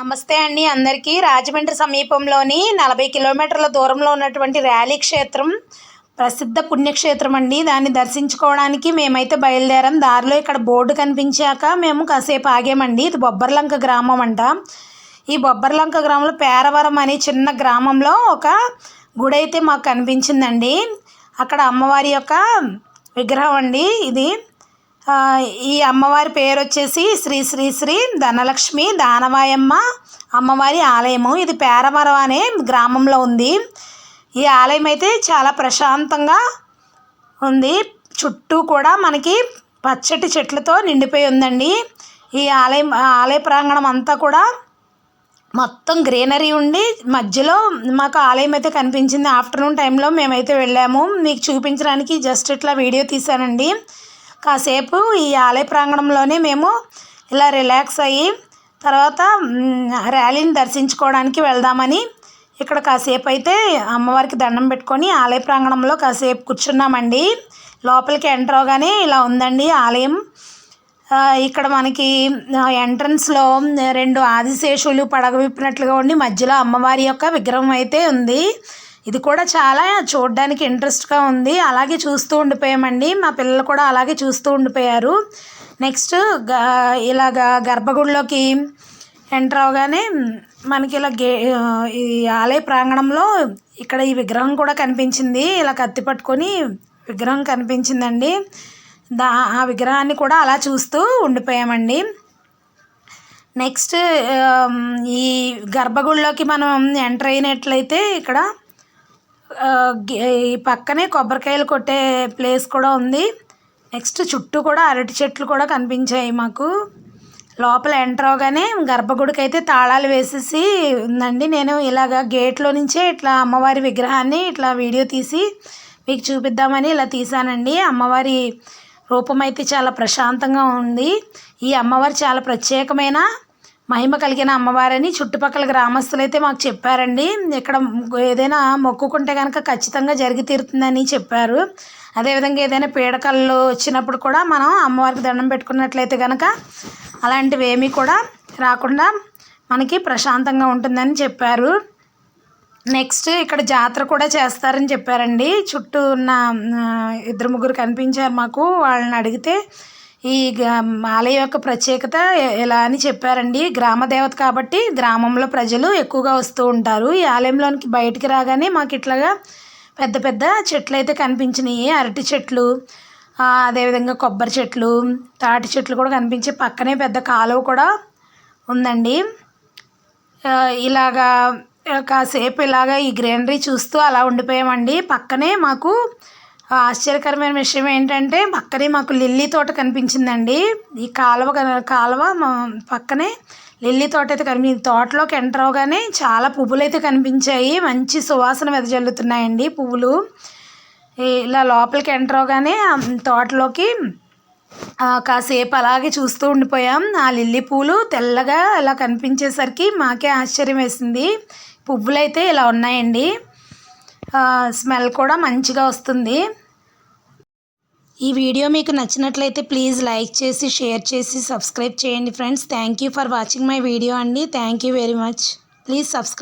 నమస్తే అండి అందరికీ. రాజమండ్రి సమీపంలోని నలభై కిలోమీటర్ల దూరంలో ఉన్నటువంటి ర్యాలీ క్షేత్రం ప్రసిద్ధ పుణ్యక్షేత్రం అండి. దాన్ని దర్శించుకోవడానికి మేమైతే బయలుదేరాం. దారిలో ఇక్కడ బోర్డు కనిపించాక మేము కాసేపు ఆగామండి. ఇది బొబ్బర్లంక గ్రామం అంట. ఈ బొబ్బర్లంక గ్రామంలో పేరవరం అనే చిన్న గ్రామంలో ఒక గుడి అయితే మాకు కనిపించిందండి. అక్కడ అమ్మవారి యొక్క విగ్రహం అండి ఇది. ఈ అమ్మవారి పేరు వచ్చేసి శ్రీ శ్రీ శ్రీ ధనలక్ష్మి దానవాయమ్మ అమ్మవారి ఆలయము. ఇది పేరవరం అనే గ్రామంలో ఉంది. ఈ ఆలయం అయితే చాలా ప్రశాంతంగా ఉంది. చుట్టూ కూడా మనకి పచ్చటి చెట్లతో నిండిపోయి ఉందండి. ఈ ఆలయం ఆలయ ప్రాంగణం అంతా కూడా మొత్తం గ్రీనరీ ఉండి మధ్యలో మాకు ఆలయం అయితే కనిపించింది. ఆఫ్టర్నూన్ టైంలో మేమైతే వెళ్ళాము. మీకు చూపించడానికి జస్ట్ ఇట్లా వీడియో తీశానండి. కాసేపు ఈ ఆలయ ప్రాంగణంలోనే మేము ఇలా రిలాక్స్ అయ్యి తర్వాత ర్యాలీని దర్శించుకోవడానికి వెళ్దామని ఇక్కడ కాసేపు అయితే అమ్మవారికి దండం పెట్టుకొని ఆలయ ప్రాంగణంలో కాసేపు కూర్చున్నామండి. లోపలికి ఎంటర్ అవగానే ఇలా ఉందండి ఆలయం. ఇక్కడ మనకి ఎంట్రన్స్లో రెండు ఆదిశేషులు పడగ విప్పినట్లుగా ఉండి మధ్యలో అమ్మవారి యొక్క విగ్రహం అయితే ఉంది. ఇది కూడా చాలా చూడడానికి ఇంట్రెస్ట్గా ఉంది. అలాగే చూస్తూ ఉండిపోయామండి. మా పిల్లలు కూడా అలాగే చూస్తూ ఉండిపోయారు. నెక్స్ట్ గ ఇలాగ గర్భగుడిలోకి ఎంటర్ అవగానే మనకి ఇలా గే ఈ ఆలయ ప్రాంగణంలో ఇక్కడ ఈ విగ్రహం కూడా కనిపించింది. ఇలా కత్తి పట్టుకొని విగ్రహం కనిపించిందండి. దా ఆ విగ్రహాన్ని కూడా అలా చూస్తూ ఉండిపోయామండి. నెక్స్ట్ ఈ గర్భగుడిలోకి మనం ఎంటర్ అయినట్లయితే ఇక్కడ ఈ పక్కనే కొబ్బరికాయలు కొట్టే ప్లేస్ కూడా ఉంది. నెక్స్ట్ చుట్టూ కూడా అరటి చెట్లు కూడా కనిపించాయి మాకు. లోపల ఎంటర్ అవగానే గర్భగుడికి అయితే తాళాలు వేసేసి ఉందండి. నేను ఇలాగ గేట్లో నుంచే ఇట్లా అమ్మవారి విగ్రహాన్ని ఇట్లా వీడియో తీసి మీకు చూపిద్దామని ఇలా తీసానండి. అమ్మవారి రూపం అయితే చాలా ప్రశాంతంగా ఉంది. ఈ అమ్మవారు చాలా ప్రత్యేకమైన మహిమ కలిగిన అమ్మవారని చుట్టుపక్కల గ్రామస్తులు అయితే మాకు చెప్పారండి. ఇక్కడ ఏదైనా మొక్కుకుంటే కనుక ఖచ్చితంగా జరిగి తీరుతుందని చెప్పారు. అదేవిధంగా ఏదైనా పీడకలు వచ్చినప్పుడు కూడా మనం అమ్మవారికి దండం పెట్టుకున్నట్లయితే కనుక అలాంటివి ఏమీ కూడా రాకుండా మనకి ప్రశాంతంగా ఉంటుందని చెప్పారు. నెక్స్ట్ ఇక్కడ జాతర కూడా చేస్తారని చెప్పారండి. చుట్టూ ఉన్న ఇద్దరు ముగ్గురు కనిపించారు మాకు. వాళ్ళని అడిగితే ఈ ఆలయం యొక్క ప్రత్యేకత ఇలా ఎలా అని చెప్పారండి? గ్రామ దేవత కాబట్టి గ్రామంలో ప్రజలు ఎక్కువగా వస్తూ ఉంటారు. ఈ ఆలయంలోనికి బయటికి రాగానే మాకు ఇట్లాగా పెద్ద పెద్ద చెట్లు అయితే కనిపించినాయి అరటి చెట్లు అదేవిధంగా కొబ్బరి చెట్లు తాటి చెట్లు కూడా కనిపించే పక్కనే పెద్ద కాలువ కూడా ఉందండి. ఇలాగా కాసేపు ఇలాగా ఈ గ్రీనరీ చూస్తూ అలా ఉండిపోయామండి. పక్కనే మాకు ఆశ్చర్యకరమైన విషయం ఏంటంటే పక్కనే మాకు లిల్లీ తోట కనిపించిందండి. ఈ కాలువ కాలువ మా పక్కనే లిల్లీ తోట అయితే కనిపించింది తోటలోకి ఎంటర్ అవగానే చాలా పువ్వులు అయితే కనిపించాయి. మంచి సువాసన వెదజల్లుతున్నాయండి పువ్వులు. ఇలా లోపలికి ఎంటర్ అవగానే తోటలోకి కాసేపు అలాగే చూస్తూ ఉండిపోయాం. ఆ లిల్లీ పూలు తెల్లగా ఇలా కనిపించేసరికి మాకే ఆశ్చర్యం వేసింది. పువ్వులైతే ఇలా ఉన్నాయండి. స్మెల్ కూడా మంచిగా వస్తుంది. ఈ వీడియో మీకు నచ్చినట్లయితే ప్లీజ్ లైక్ చేసి షేర్ చేసి సబ్స్క్రైబ్ చేయండి friends. Thank you for watching my video అండి. Thank you very much please subscribe